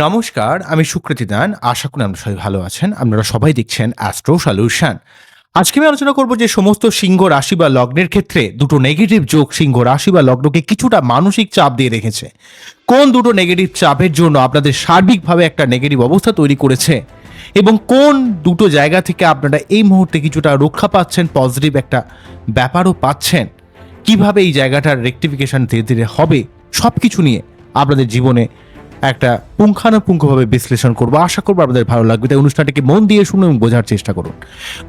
নমস্কার, আমি সুকৃতি দান। আশা করি আপনারা সবাই ভালো আছেন। আপনারা সবাই দেখছেন অ্যাস্ট্রো সলিউশন আজকে আমি আলোচনা করব যে সমস্ত সিংহ রাশি বা লগ্নের ক্ষেত্রে দুটো নেগেটিভ যোগ সিংহ রাশি বা লগ্নকে কিছুটা মানসিক চাপ দিয়ে রেখেছে। কোন দুটো নেগেটিভ চাপের জন্য আপনাদের সার্বিকভাবে একটা নেগেটিভ অবস্থা তৈরি করেছে? এবং কোন দুটো জায়গা থেকে আপনারা এই মুহূর্তে কিছুটা রক্ষা পাচ্ছেন পজিটিভ একটা ব্যাপারও পাচ্ছেন? কীভাবে এই জায়গাটার রেকটিফিকেশন ধীরে ধীরে হবে? সব কিছু নিয়ে আপনাদের জীবনে একটা পুঙ্খানুপুঙ্খভাবে বিশ্লেষণ করব। আশা করব আপনাদের ভালো লাগবে। তাই অনুষ্ঠানটিকে মন দিয়ে শুনুন এবং বোঝার চেষ্টা করুন।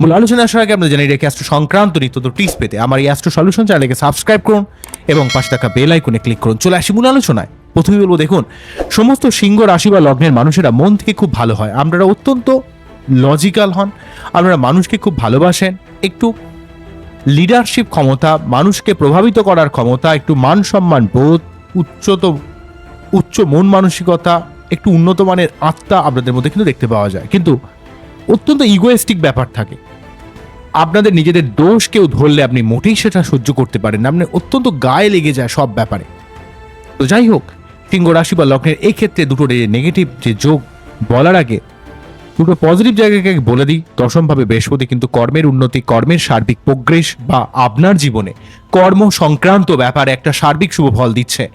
মূল আলোচনা আসার আগে আপনাদের জানিয়ে রেখে অ্যাস্ট্রো সংক্রান্ত নিত্য টিপস পেতে। আমার এই অ্যাস্ট্রো সলিউশন চ্যানেলকে সাবস্ক্রাইব করুন এবং পাশে থাকা বেল আইকনে ক্লিক করুন। চলে আসি মূল আলোচনায়। প্রথমে বলব, দেখুন, সমস্ত সিংহ রাশি বা লগ্নের মানুষেরা মন থেকে খুব ভালো হয়। আপনারা অত্যন্ত লজিক্যাল হন। আপনারা মানুষকে খুব ভালোবাসেন। একটু লিডারশিপ ক্ষমতা, মানুষকে প্রভাবিত করার ক্ষমতা, একটু মান সম্মান বোধ, উচ্চত উচ্চ মন মানসিকতা, একটু উন্নত মানের আত্মা আপনাদের মধ্যে কিন্তু দেখতে পাওয়া যায়। কিন্তু অত্যন্ত ইগোয়েস্টিক ব্যাপার থাকে। আপনাদের নিজেদের দোষ কেউ ধরলে আপনি মোটেই সেটা সহ্য করতে পারেন না। আপনি অত্যন্ত গায়ে লেগে যায় সব ব্যাপারে। তো যাই হোক, সিংহ রাশি বা লগ্নের এই ক্ষেত্রে দুটো নেগেটিভ যে যোগ বলার আগে, দুটো পজিটিভ জায়গাকে বলে দিই। দশমভাবে বৃহস্পতি কিন্তু কর্মের উন্নতি, কর্মের সার্বিক প্রোগ্রেস বা আপনার জীবনে কর্ম সংক্রান্ত ব্যাপারে একটা সার্বিক শুভ ফল দিচ্ছে।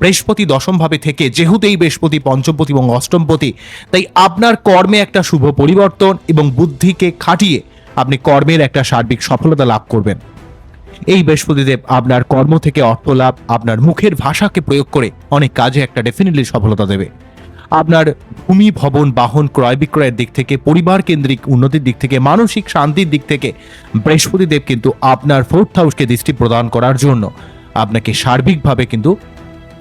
বৃহস্পতি দশমভাবে থেকে যেহেতু এই বৃহস্পতি, পঞ্চমপতি এবং অষ্টমপতি, তাই আপনার কর্মে একটা শুভ পরিবর্তন এবং বুদ্ধিকে খাটিয়ে আপনি কর্মের একটা সার্বিক সফলতা লাভ করবেন। এই বৃহস্পতিদেব আপনার কর্ম থেকে অর্থ লাভ, আপনার মুখের ভাষাকে প্রয়োগ করে অনেক কাজে একটা ডেফিনেটলি সফলতা দেবে। আপনার ভূমি, ভবন, বাহন, ক্রয় বিক্রয়ের দিক থেকে, পরিবার কেন্দ্রিক উন্নতির দিক থেকে, মানসিক শান্তির দিক থেকে বৃহস্পতিদেব কিন্তু আপনার ফোর্থ হাউসকে দৃষ্টি প্রদান করার জন্য আপনাকে সার্বিকভাবে কিন্তু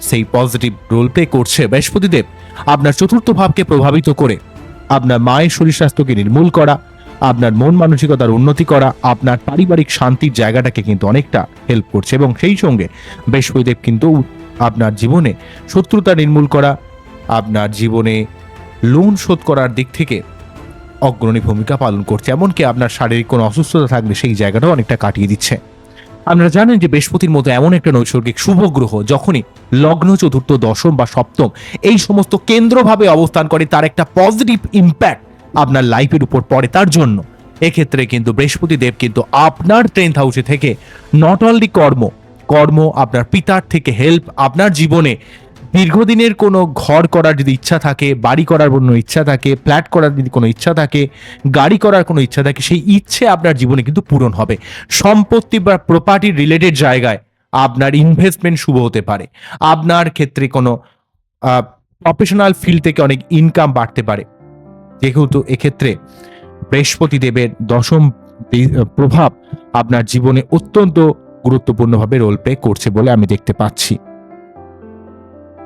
সেই পজিটিভ রোল প্লে করছে বৃহস্পতিদেব। আপনার চতুর্থ ভাবকে প্রভাবিত করে, আপনার মায়ের শরীর স্বাস্থ্যকে নির্মূল করা, আপনার মন মানসিকতার উন্নতি করা, আপনার পারিবারিক শান্তির জায়গাটাকে কিন্তু অনেকটা হেল্প করছে এবং সেই সঙ্গে বৃহস্পতিদেব কিন্তু আপনার জীবনে শত্রুতা নির্মূল করা, আপনার জীবনে লোন শোধ করার দিক থেকে অগ্রণী ভূমিকা পালন করছে। এমনকি আপনার শারীরিক কোনো অসুস্থতা থাকলে সেই জায়গাটাও অনেকটা কাটিয়ে দিচ্ছে। আপনারা জানেন যে বৃহস্পতির মতো এমন একটা নৈসর্গিক শুভ গ্রহ যখনই লগ্ন, চতুর্থ, দশম বা সপ্তম এই সমস্ত কেন্দ্রভাবে অবস্থান করে, তার একটা পজিটিভ ইম্প্যাক্ট আপনার লাইফের উপর পড়ে তার জন্য। এক্ষেত্রে কিন্তু বৃহস্পতি দেব কিন্তু আপনার টেন্থ হাউসে থেকে নট অনলি কর্ম কর্ম আপনার পিতার থেকে হেল্প আপনার জীবনে দীর্ঘদিনের কোনো ঘর করার যদি ইচ্ছা থাকে, বাড়ি করার কোনো ইচ্ছা থাকে, ফ্ল্যাট করার যদি কোনো ইচ্ছা থাকে, গাড়ি করার কোনো ইচ্ছা থাকে, সেই ইচ্ছে আপনার জীবনে কিন্তু পূরণ হবে। সম্পত্তি বা প্রপার্টি রিলেটেড জায়গায় আপনার ইনভেস্টমেন্ট শুভ হতে পারে। আপনার ক্ষেত্রে কোনো প্রফেশনাল ফিল্ড থেকে অনেক ইনকাম বাড়তে পারে। যেহেতু এক্ষেত্রে বৃহস্পতি দেবের দশম প্রভাব আপনার জীবনে অত্যন্ত গুরুত্বপূর্ণভাবে রোল প্লে করছে বলে আমি দেখতে পাচ্ছি।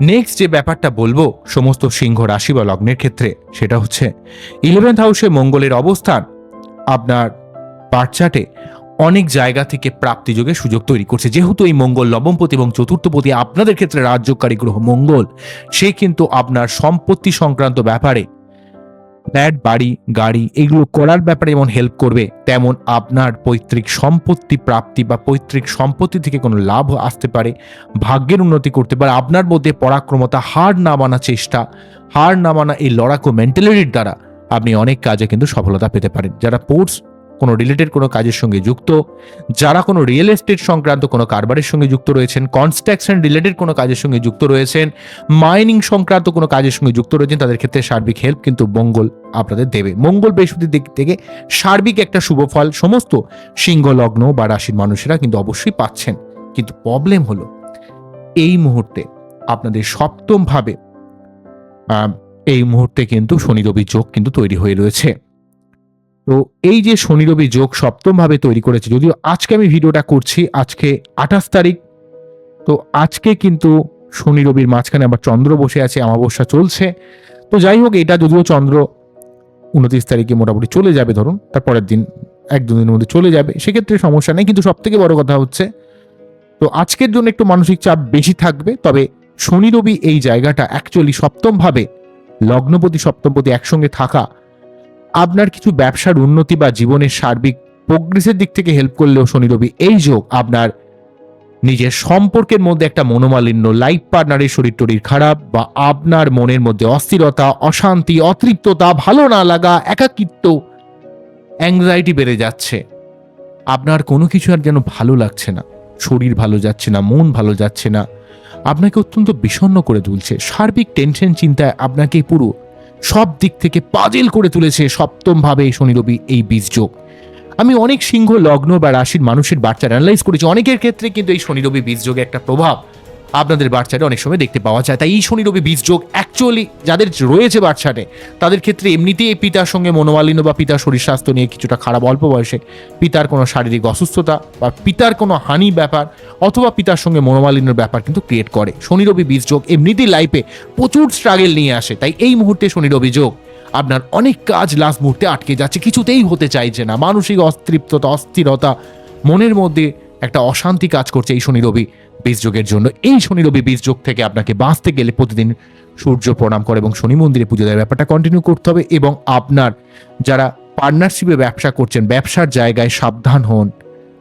নেক্সট যে ব্যাপারটা বলব, সমস্ত সিংহ রাশি বা লগ্নের ক্ষেত্রে, সেটা হচ্ছে ইলেভেন্থ হাউসে মঙ্গলের অবস্থান। আপনার বার্চাটে অনেক জায়গা থেকে প্রাপ্তিযোগে সুযোগ তৈরি করছে। যেহেতু এই মঙ্গল নবমপতি এবং চতুর্থপতি আপনাদের ক্ষেত্রে রাজ্যকারী গ্রহ মঙ্গল, সে কিন্তু আপনার সম্পত্তি সংক্রান্ত ব্যাপারে ফ্ল্যাট, বাড়ি, গাড়ি এগুলো করার ব্যাপারে যেমন হেল্প করবে, তেমন আপনার পৈতৃক সম্পত্তি প্রাপ্তি বা পৈতৃক সম্পত্তি থেকে কোনো লাভ আসতে পারে, ভাগ্যের উন্নতি করতে পারে। আপনার মধ্যে পরাক্রমতা হার না মানা চেষ্টা, হার না মানা এই লড়াকু মেন্টালিটির দ্বারা আপনি অনেক কাজে কিন্তু সফলতা পেতে পারেন। যারা পোর্টস কোনো রিলেটেড কোনো কাজের সঙ্গে যুক্ত, যারা কোনো রিয়েল এস্টেট সংক্রান্ত কোনো কারবারের সঙ্গে যুক্ত রয়েছেন কনস্ট্রাকশন রিলেটেড কোনো কাজের সঙ্গে যুক্ত রয়েছেন মাইনিং সংক্রান্ত কোনো কাজের সঙ্গে যুক্ত রয়েছেন, তাদের ক্ষেত্রে সার্বিক হেল্প কিন্তু মঙ্গল আপনাদের দেবে। মঙ্গল বৃহস্পতির দিক থেকে সার্বিক একটা শুভ ফল, সমস্ত সিংহ লগ্ন বা রাশির মানুষেরা কিন্তু অবশ্যই পাচ্ছেন। কিন্তু প্রবলেম হলো, এই মুহূর্তে আপনাদের সপ্তমভাবে এই মুহূর্তে কিন্তু শনি যোগ কিন্তু তৈরি হয়ে রয়েছে। তো এই যে শনি রবি যোগ সপ্তম ভাবে তৈরি করেছে, যদিও আজকে আমি ভিডিওটা করছি, আজকে আঠাশ তারিখ, তো আজকে কিন্তু শনি রবির মাঝখানে আবার চন্দ্র বসে আছে, অমাবস্যা চলছে। তো যাই হোক, এটা যদিও চন্দ্র উনত্রিশ তারিখে মোটামুটি চলে যাবে ধরুন তারপরের দিন, এক দু দিনের মধ্যে চলে যাবে, সেক্ষেত্রে সমস্যা নেই, কিন্তু সব থেকে বড় কথা হচ্ছে, তো আজকের জন্য একটু মানসিক চাপ বেশি থাকবে, তবে শনি রবি এই জায়গাটা অ্যাকচুয়ালি সপ্তমভাবে, লগ্নপতি সপ্তমপতি একসঙ্গে থাকা আপনার কিছু ব্যবসার উন্নতি বা জীবনের সার্বিক প্রোগ্রেসের দিক থেকে হেল্প করলেও শনি রবি, এই যোগ আপনার নিজের সম্পর্কের মধ্যে একটা মনোমালিন্য লাইফ পার্টনারের শরীর টরীর খারাপ বা আপনার মনের মধ্যে অস্থিরতা, অশান্তি, অতৃপ্ততা, ভালো না লাগা, একাকিত্ব অ্যাংজাইটি বেড়ে যাচ্ছে। আপনার কোনো কিছু আর যেন ভালো লাগছে না, শরীর ভালো যাচ্ছে না, মন ভালো যাচ্ছে না, আপনাকে অত্যন্ত বিষণ্ণ করে তুলছে। সার্বিক টেনশন চিন্তায় আপনাকে পুরো সব দিক থেকে পাজেল করে তুলেছে সপ্তমভাবে শনি রবি এই বীজযোগ। আমি অনেক সিংহ, লগ্ন বা রাশির মানুষের বাচ্চা অ্যানালাইজ করেছি। অনেকের ক্ষেত্রে কিন্তু এই শনি রবি বীজযোগে একটা প্রভাব আপনাদের বাচ্চাটা অনেক সময় দেখতে পাওয়া যায়। তাই এই শনি রবি বীজযোগ অ্যাকচুয়ালি যাদের রয়েছে বাচ্চাটে তাদের ক্ষেত্রে এমনিতেই পিতার সঙ্গে মনোমালিন্য বা পিতার শরীর স্বাস্থ্য নিয়ে কিছুটা খারাপ অল্প বয়সে পিতার কোনো শারীরিক অসুস্থতা বা পিতার কোনো হানি ব্যাপার অথবা পিতার সঙ্গে মনোমালিন্যর ব্যাপার কিন্তু ক্রিয়েট করে। শনি রবি বীজযোগ এমনিতেই লাইফে প্রচুর স্ট্রাগেল নিয়ে আসে। তাই এই মুহূর্তে শনি রবি যোগ আপনার অনেক কাজ লাস্ট মুহূর্তে আটকে যাচ্ছে। কিছুতেই হতে চাইছে না। মানসিক অতৃপ্ততা, অস্থিরতা, মনের মধ্যে একটা অশান্তি কাজ করছে এই শনি রবি। বীজযোগের জন্য। এই শনি রবি বীজযোগ থেকে আপনাকে বাঁচতে গেলে প্রতিদিন সূর্য প্রণাম করে এবং শনি মন্দিরে পুজো দেওয়ার ব্যাপারটা কন্টিনিউ করতে হবে এবং আপনার যারা পার্টনারশিপে ব্যবসা করছেন, ব্যবসার জায়গায় সাবধান হন।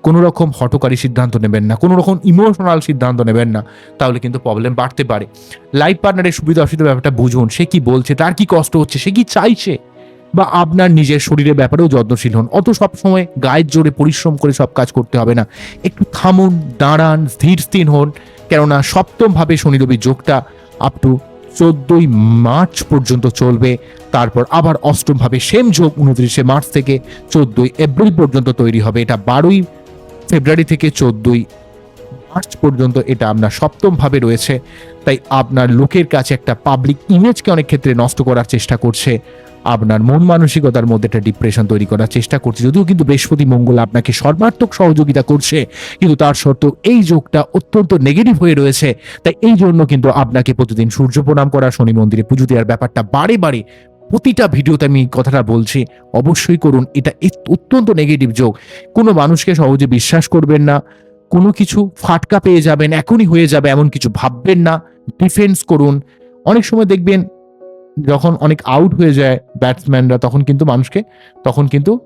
কোনো রকম হটকারী সিদ্ধান্ত নেবেন না, কোনো রকম ইমোশনাল সিদ্ধান্ত নেবেন না, তাহলে কিন্তু প্রবলেম বাড়তে পারে। লাইফ পার্টনারের সুবিধা অসুবিধা ব্যাপারটা বুঝুন, সে কি বলছে, তার কি কষ্ট হচ্ছে, সে কি চাইছে? বা আপনার নিজের শরীরের ব্যাপারেও যত্নশীল হন। অত সব সময় গায়ের জোরে পরিশ্রম করে সব কাজ করতে হবে না। একটু থামুন, দাঁড়ান, স্থির স্থির হন। কেননা সপ্তমভাবে শনি রবি যোগটা আপ টু চোদ্দই মার্চ পর্যন্ত চলবে। তারপর আবার অষ্টমভাবে সেম যোগ উনত্রিশে মার্চ থেকে চোদ্দই এপ্রিল পর্যন্ত তৈরি হবে। এটা বারোই ফেব্রুয়ারি থেকে চোদ্দই মার্চ পর্যন্ত এটা আপনার সপ্তম ভাবে রয়েছে। তাই আপনার লোকের কাছে একটা পাবলিক ইমেজকে অনেক ক্ষেত্রে নষ্ট করার চেষ্টা করছে। আপনার মন মানসিকতার মধ্যে একটা ডিপ্রেশন তৈরি করার চেষ্টা করছে। যদিও কিন্তু বৃহস্পতি মঙ্গল আপনাকে সর্বাত্মক সহযোগিতা করছে, কিন্তু তার সত্ত্বেও এই যোগটা অত্যন্ত নেগেটিভ হয়ে রয়েছে। তাই এই জন্য কিন্তু আপনাকে প্রতিদিন সূর্য প্রণাম করা, শনি মন্দিরে পুজো দেওয়ার ব্যাপারটা বারে বারে প্রতিটা ভিডিওতে আমি কথাটা বলছি, অবশ্যই করুন। এটা অত্যন্ত নেগেটিভ যোগ। কোনো মানুষকে সহজে বিশ্বাস করবেন না। কোনো কিছু ফাটকা পেয়ে যাবেন, এখনই হয়ে যাবে এমন কিছু ভাববেন না। ডিফেন্স করুন। অনেক সময় দেখবেন যখন অনেক আউট হয়ে যায় ব্যাটসম্যানরা তখন কিন্তু মানুষকে, তখন কিন্তু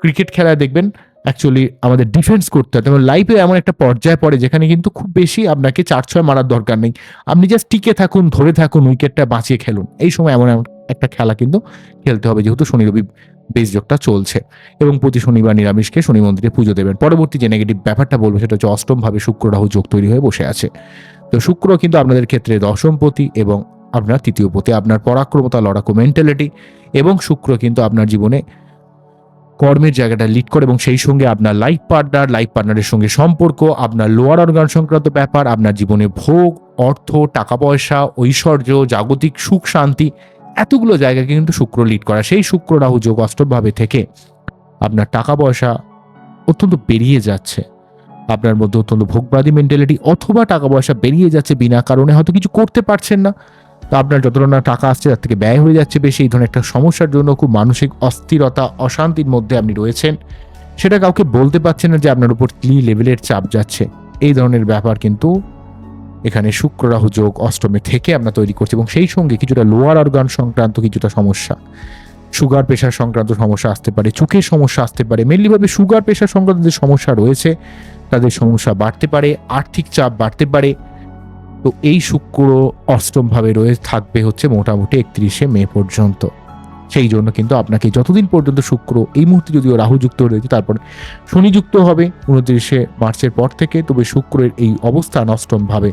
ক্রিকেট খেলায় দেখবেন অ্যাকচুয়ালি আমাদের ডিফেন্স করতে হয়। লাইফে এমন একটা পর্যায়ে পড়ে যেখানে কিন্তু খুব বেশি আপনাকে চার ছয় মারার দরকার নেই। আপনি জাস্ট টিকে থাকুন, ধরে থাকুন উইকেটটা বাঁচিয়ে খেলুন। এই সময় এমন এমন একটা খেলা কিন্তু খেলতে হবে, যেহেতু শনি রবি বেশ যোগটা চলছে। এবং প্রতি শনিবার নিরামিষকে শনি মন্দিরে পুজো দেবেন। পরবর্তী যে নেগেটিভ ব্যাপারটা বলব, সেটা হচ্ছে অষ্টমভাবে শুক্র রাহু যোগ তৈরি হয়ে বসে আছে। তো শুক্র কিন্তু আপনাদের ক্ষেত্রে দশমপতি এবং আপনার তৃতীয় পতি, আপনার পরাক্রমতা, লড়াকু মেন্টালিটি এবং শুক্র কিন্তু আপনার জীবনে কর্মের জায়গাটা লিড করে এবং সেই সঙ্গে আপনার লাইফ পার্টনার লাইফ পার্টনারের সঙ্গে সম্পর্ক, আপনার লোয়ার অর্গান সংক্রান্ত ব্যাপার, আপনার জীবনে ভোগ, অর্থ, টাকা পয়সা, ঐশ্বর্য, জাগতিক সুখ, শান্তি এতগুলো জায়গাকে কিন্তু শুক্র লিড করা। সেই শুক্র রাহু যোগ অষ্টমভাবে থেকে আপনার টাকা পয়সা অত্যন্ত বেরিয়ে যাচ্ছে। আপনার মধ্যে অত্যন্ত ভোগবাদী মেন্টালিটি অথবা টাকা পয়সা বেরিয়ে যাচ্ছে বিনা কারণে হয়তো কিছু করতে পারছেন না। তো আপনার যতটা না টাকা আসছে তার থেকে ব্যয় হয়ে যাচ্ছে বেশি। এই ধরনের একটা সমস্যার জন্য খুব মানসিক অস্থিরতা, অশান্তির মধ্যে আপনি রয়েছেন। সেটা কাউকে বলতে পারছেন না যে আপনার উপর কি লেভেলের চাপ যাচ্ছে। এই ধরনের ব্যাপার কিন্তু এখানে শুক্র রাহু যোগ অষ্টমে থেকে আমরা তৈরি করছি এবং সেই সঙ্গে কিছুটা লোয়ার অর্গান সংক্রান্ত কিছুটা সমস্যা। সুগার প্রেশার সংক্রান্ত সমস্যা আসতে পারে, চোখের সমস্যা আসতে পারে। মেনলিভাবে সুগার প্রেশার সংক্রান্ত যে সমস্যা রয়েছে, তাদের সমস্যা বাড়তে পারে, আর্থিক চাপ বাড়তে পারে। তো এই শুক্র অষ্টমভাবে রয়ে থাকবে হচ্ছে মোটামুটি একত্রিশে মে পর্যন্ত। সেই জন্য কিন্তু আপনাকে যতদিন পর্যন্ত শুক্র এই মুহূর্তে যদিও রাহু যুক্ত রয়েছে, তারপর শনি যুক্ত হবে, উনত্রিশে মার্চের পর থেকে, তবে শুক্রের এই অবস্থান অষ্টম ভাবে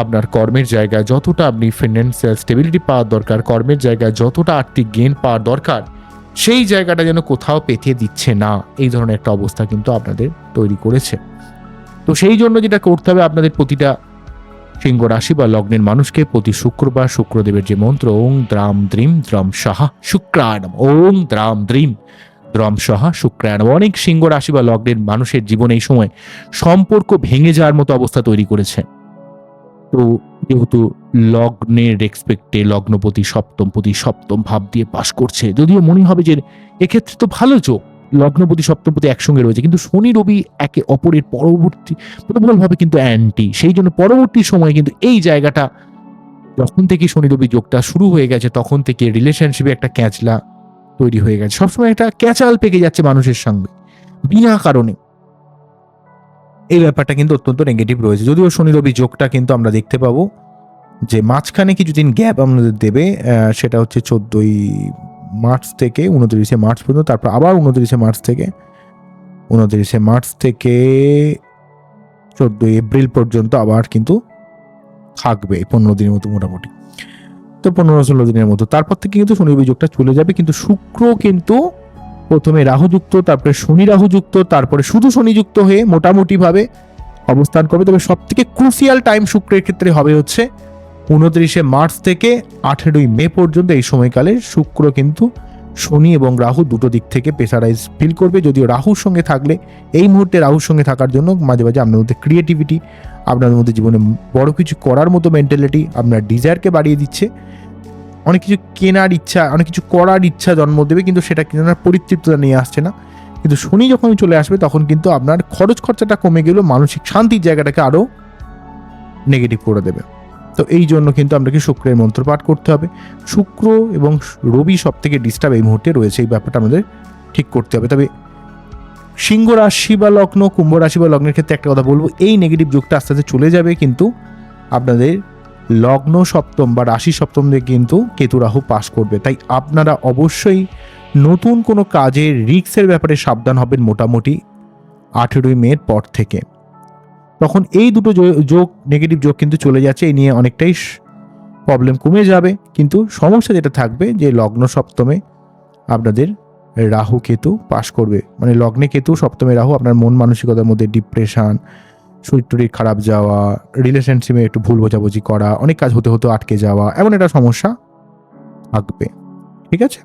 আপনার কর্মের জায়গায় যতটা আপনি ফিনান্সিয়াল স্টেবিলিটি পাওয়ার দরকার, কর্মের জায়গায় যতটা আর্থিক গেন পাওয়ার দরকার, সেই জায়গাটা যেন কোথাও পেতে দিচ্ছে না, এই ধরনের একটা অবস্থা কিন্তু আপনাদের তৈরি করেছে। তো সেই জন্য যেটা করতে হবে, আপনাদের প্রতিটা সিংহ রাশি বা লগ্নের মানুষকে প্রতি শুক্রবার শুক্রদেবের যে মন্ত্র, ওং দ্রাম দ্রিম দ্রম সাহা শুক্রায়ণম ওং দ্রাম দ্রিম দ্রম সাহা শুক্রায়ণম অনেক সিংহ রাশি বা লগ্নের মানুষের জীবনে এই সময় সম্পর্ক ভেঙে যাওয়ার মতো অবস্থা তৈরি করেছে। তো যেহেতু লগ্নের রেসপেক্টে লগ্নপতি সপ্তমপতি সপ্তম ভাব দিয়ে পাশ করছে, যদিও মনে হবে যে এক্ষেত্রে তো ভালো যোগ। লগ্নপতি সপ্তমপতি একসঙ্গে রয়েছে। কিন্তু শনি, রবি একে অপরের পরবর্তী, প্রবলভাবে কিন্তু অ্যান্টি সেই জন্য পরবর্তী সময়ে কিন্তু এই জায়গাটা, যখন থেকে শনি, রবি যোগটা শুরু হয়ে গেছে, তখন থেকে রিলেশনশিপে একটা ক্যাচলা তৈরি হয়ে গেছে। সবসময় একটা ক্যাচাল পেকে যাচ্ছে মানুষের সঙ্গে, বিনা কারণে। এই ব্যাপারটা কিন্তু অত্যন্ত নেগেটিভ রয়েছে। যদিও শনি, রবি যোগটা কিন্তু আমরা দেখতে পাবো, যে মাঝখানে কিছুদিন গ্যাপ আমাদের দেবে সেটা হচ্ছে চোদ্দোই মার্চ থেকে উনত্রিশে মার্চ পর্যন্ত, তারপর আবার উনত্রিশে মার্চ থেকে, উনত্রিশে মার্চ থেকে চোদ্দোই এপ্রিল পর্যন্ত আবার কিন্তু থাকবে পনেরো দিনের মতো মোটামুটি। তো পনেরো ষোলো দিনের মতো। তারপর থেকে কিন্তু শনি রবি যোগটা চলে যাবে, কিন্তু শুক্র কিন্তু প্রথমে রাহুযুক্ত, তারপরে শনি রাহুযুক্ত, তারপরে শুধু শনিযুক্ত হয়ে মোটামুটিভাবে অবস্থান করবে। তবে সব থেকে ক্রুসিয়াল টাইম শুক্রের ক্ষেত্রে হবে হচ্ছে উনত্রিশে মার্চ থেকে আঠেরোই মে পর্যন্ত এই সময়কালে শুক্র কিন্তু শনি এবং রাহু দুটো দিক থেকে প্রেসারাইজ ফিল করবে। যদিও রাহুর সঙ্গে থাকলে এই মুহূর্তে রাহুর সঙ্গে থাকার জন্য মাঝে মাঝে আপনার মধ্যে ক্রিয়েটিভিটি আপনার মধ্যে জীবনে বড় কিছু করার মতো মেন্টালিটি আপনার ডিজায়ারকে বাড়িয়ে দিচ্ছে। অনেক কিছু কেনার ইচ্ছা, অনেক কিছু করার ইচ্ছা জন্ম দেবে, কিন্তু সেটা কেনার পরিতৃপ্ততা নিয়ে আসছে না। কিন্তু শনি যখন চলে আসবে, তখন কিন্তু আপনার খরচ খরচাটা কমে গেলেও মানসিক শান্তির জায়গাটাকে আরও নেগেটিভ করে দেবে। তো এই জন্য কিন্তু আপনাকে শুক্রের মন্ত্র পাঠ করতে হবে। শুক্র এবং রবি সব থেকে ডিস্টার্ব এই মুহূর্তে রয়েছে, এই ব্যাপারটা আমাদের ঠিক করতে হবে। তবে সিংহ রাশি বা লগ্ন, কুম্ভ রাশি বা লগ্নের ক্ষেত্রে একটা কথা বলব, এই নেগেটিভ যুগটা আস্তে আস্তে চলে যাবে কিন্তু আপনাদের লগ্ন সপ্তম বা রাশি সপ্তম দিয়ে কিন্তু কেতু রাহু পাস করবে। তাই আপনারা অবশ্যই নতুন কোনো কাজে রিক্সের ব্যাপারে সাবধান হবেন মোটামুটি আঠেরোই মের পর থেকে। তখন এই দুটো যোগ নেগেটিভ যোগ কিন্তু চলে যাচ্ছে। এই নিয়ে অনেকটাই প্রবলেম কমে যাবে। কিন্তু সমস্যা যেটা থাকবে যে লগ্ন সপ্তমে আপনাদের রাহু কেতু পাশ করবে। মানে লগ্নে কেতু, সপ্তমে রাহু আপনার মন মানসিকতার মধ্যে ডিপ্রেশান শরীর টরীর খারাপ যাওয়া রিলেশনশিপে একটু ভুল বোঝাবুঝি করা, অনেক কাজ হতে হতে আটকে যাওয়া, এমন একটা সমস্যা থাকবে। ঠিক আছে?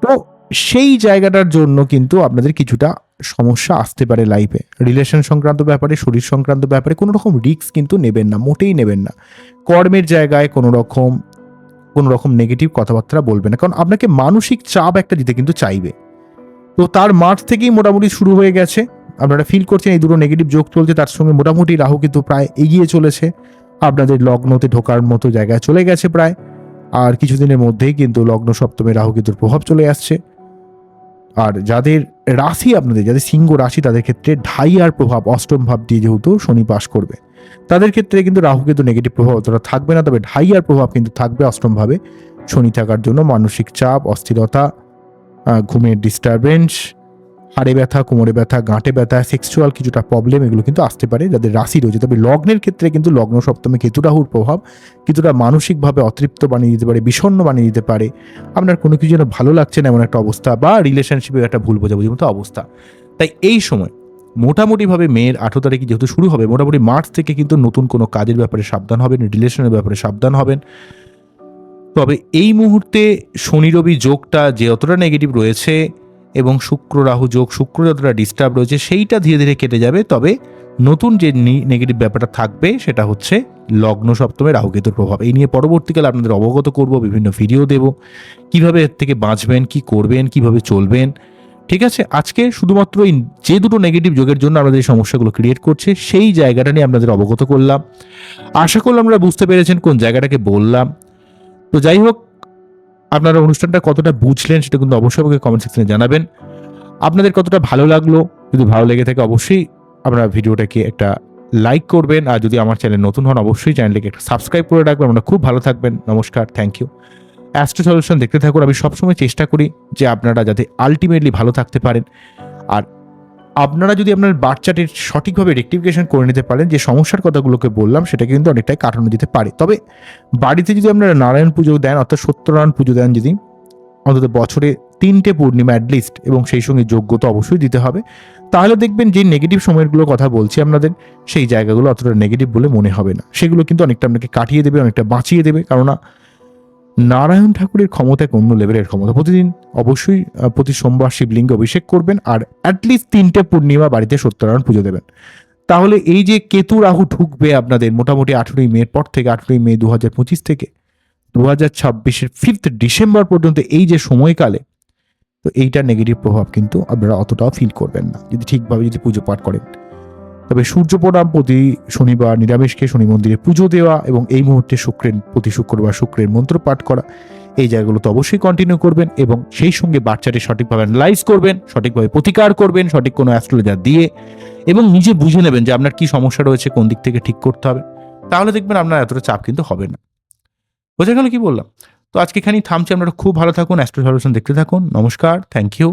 তো সেই জায়গাটার জন্য কিন্তু আপনাদের কিছুটা সমস্যা আসতে পারে লাইফে রিলেশন সংক্রান্ত ব্যাপারে, শরীর সংক্রান্ত ব্যাপারে কোনো রকম রিস্ক কিন্তু নেবেন না, মোটেই নেবেন না। কর্মের জায়গায় কোনো রকম কোনো রকম নেগেটিভ কথাবার্তা বলবে না। কারণ আপনাকে মানসিক চাপ একটা দিতে কিন্তু চাইবে। তো তার মার্চ থেকেই মোটামুটি শুরু হয়ে গেছে। আপনারা ফিল করছেন এই দুটো নেগেটিভ যোগ চলছে, তার সঙ্গে মোটামুটি রাহু কিন্তু প্রায় এগিয়ে চলেছে। আপনাদের লগ্নতে ঢোকার মতো জায়গায় চলে গেছে প্রায়। আর কিছুদিনের মধ্যেই কিন্তু লগ্ন সপ্তমে রাহু কিন্তু প্রভাব চলে আসছে। আর যাদের রাশি আপনাদের, যাদের সিংহ রাশি, তাদের ক্ষেত্রে ঢাইয়ার প্রভাব, অষ্টম ভাব দিয়ে যেহেতু শনি পাশ করবে। তাদের ক্ষেত্রে কিন্তু রাহু কিন্তু নেগেটিভ প্রভাব অতটা থাকবে না, তবে ঢাইয়ার প্রভাব কিন্তু থাকবে অষ্টমভাবে শনি থাকার জন্য মানসিক চাপ, অস্থিরতা ঘুমের ডিস্টারবেন্স হাড়ে ব্যথা, কোমরে ব্যথা, গাঁটে ব্যথা সেক্সুয়াল কিছুটা প্রবলেম এগুলো কিন্তু আসতে পারে যাদের রাশি রয়েছে। তবে লগ্নের ক্ষেত্রে কিন্তু লগ্ন সপ্তমে কেতু রাহুর প্রভাব কিছুটা মানসিকভাবে অতৃপ্ত বানিয়ে দিতে পারে, বিষণ্ণ বানিয়ে দিতে পারে। আপনার কোনো কিছু যেন ভালো লাগছে না, এমন একটা অবস্থা বা রিলেশনশিপের একটা ভুল বোঝাবুঝির মতো অবস্থা। তাই এই সময় মোটামুটিভাবে মেয়ের আঠেরো তারিখে যেহেতু শুরু হবে, মোটামুটি মার্চ থেকে কিন্তু নতুন কোনো কাজের ব্যাপারে সাবধান হবেন রিলেশনের ব্যাপারে সাবধান হবেন। তবে এই মুহূর্তে শনি রবি যোগটা যে অতটা নেগেটিভ রয়েছে এবং শুক্র রাহু যোগ, শুক্র যতটা ডিস্টার্ব রয়েছে সেইটা ধীরে ধীরে কেটে যাবে। তবে নতুন যে নেগেটিভ ব্যাপারটা থাকবে সেটা হচ্ছে লগ্ন সপ্তমে রাহুকেতুর প্রভাব। এই নিয়ে পরবর্তীকালে আপনাদের অবগত করব, বিভিন্ন ভিডিও দেব। কীভাবে এর থেকে বাঁচবেন, কি করবেন, কীভাবে চলবেন, ঠিক আছে? আজকে শুধুমাত্র এই যে দুটো নেগেটিভ যোগের জন্য আমাদের এই সমস্যাগুলো ক্রিয়েট করছে, সেই জায়গাটা নিয়ে আপনাদের অবগত করলাম। আশা করলাম আমরা বুঝতে পেরেছেন কোন জায়গাটাকে বললাম। তো যাই হোক আপনারা অনুষ্ঠানটা কতটা বুঝলেন সেটা কিন্তু অবশ্যই আমাকে কমেন্ট সেকশনে জানাবেন। আপনাদের কতটা ভালো লাগল, যদি ভালো লেগে থাকে অবশ্যই আপনারা ভিডিওটাকে একটা লাইক করবেন, আর যদি আমার চ্যানেল নতুন হন অবশ্যই চ্যানেলটিকে একটা সাবস্ক্রাইব করে রাখবেন। আপনারা খুব ভালো থাকবেন। নমস্কার থ্যাংক ইউ অ্যাস্ট্রো সলিউশন দেখতে থাকুন। আমি সবসময় চেষ্টা করি যে আপনারা যাতে আলটিমেটলি ভালো থাকতে পারেন। আর আপনারা যদি আপনার বাচ্চাটির সঠিকভাবে রেক্টিফিকেশন করে নিতে পারেন, যে সমস্যার কথাগুলোকে বললাম, সেটা কিন্তু অনেকটাই কাটানো দিতে পারে। তবে বাড়িতে যদি আপনারা নারায়ণ পুজো দেন, অর্থাৎ সত্যনারায়ণ পুজো দেন যদি অন্তত বছরে তিনটে পূর্ণিমা অ্যাটলিস্ট এবং সেই সঙ্গে যোগ্যতা অবশ্যই দিতে হবে, তাহলে দেখবেন যে নেগেটিভ সময়গুলোর কথা বলছি আপনাদের, সেই জায়গাগুলো অতটা নেগেটিভ বলে মনে হবে না। সেগুলো কিন্তু অনেকটা আপনাকে কাটিয়ে দেবে, অনেকটা বাঁচিয়ে দেবে, কেননা নারায়ণ ঠাকুরের ক্ষমতা এক অন্য লেভেলের ক্ষমতা। প্রতিদিন অবশ্যই প্রতি সোমবার শিবলিঙ্গে অভিষেক করবেন আর অ্যাটলিস্ট তিনটে পূর্ণিমা বাড়িতে সত্যনারায়ণ পুজো দেবেন। তাহলে এই যে কেতু রাহু ঢুকবে আপনাদের মোটামুটি আঠেরোই মের পর থেকে আঠেরোই মে দু হাজার পঁচিশ থেকে দু হাজার ছাব্বিশের ফিফথ ডিসেম্বর পর্যন্ত এই যে সময়কালে, তো এইটার নেগেটিভ প্রভাব কিন্তু আপনারা অতটাও ফিল করবেন না। যদি ঠিকভাবে যদি পুজো পাঠ করেন। তবে সূর্য প্রণাম প্রতি শনিবার নিরামিষকে শনি মন্দিরে পুজো দেওয়া এবং এই মুহূর্তে শুক্রের, প্রতি শুক্রবার শুক্রের মন্ত্র পাঠ করা। এই জায়গাগুলো তো অবশ্যই কন্টিনিউ করবেন এবং সেই সঙ্গে বাচ্চাটি সঠিকভাবে অ্যানালাইজ করবেন, সঠিকভাবে প্রতিকার করবেন, সঠিক কোনো অ্যাস্ট্রোলজার দিয়ে এবং নিজে বুঝে নেবেন যে আপনার কি সমস্যা রয়েছে, কোন দিক থেকে ঠিক করতে হবে। তাহলে দেখবেন আপনার এতটা চাপ কিন্তু হবে না। বোঝা গেল কি বললাম? তো আজকে এখানেই থামছি, আপনারা খুব ভালো থাকুন অ্যাস্ট্রো দেখতে থাকুন। নমস্কার থ্যাংক ইউ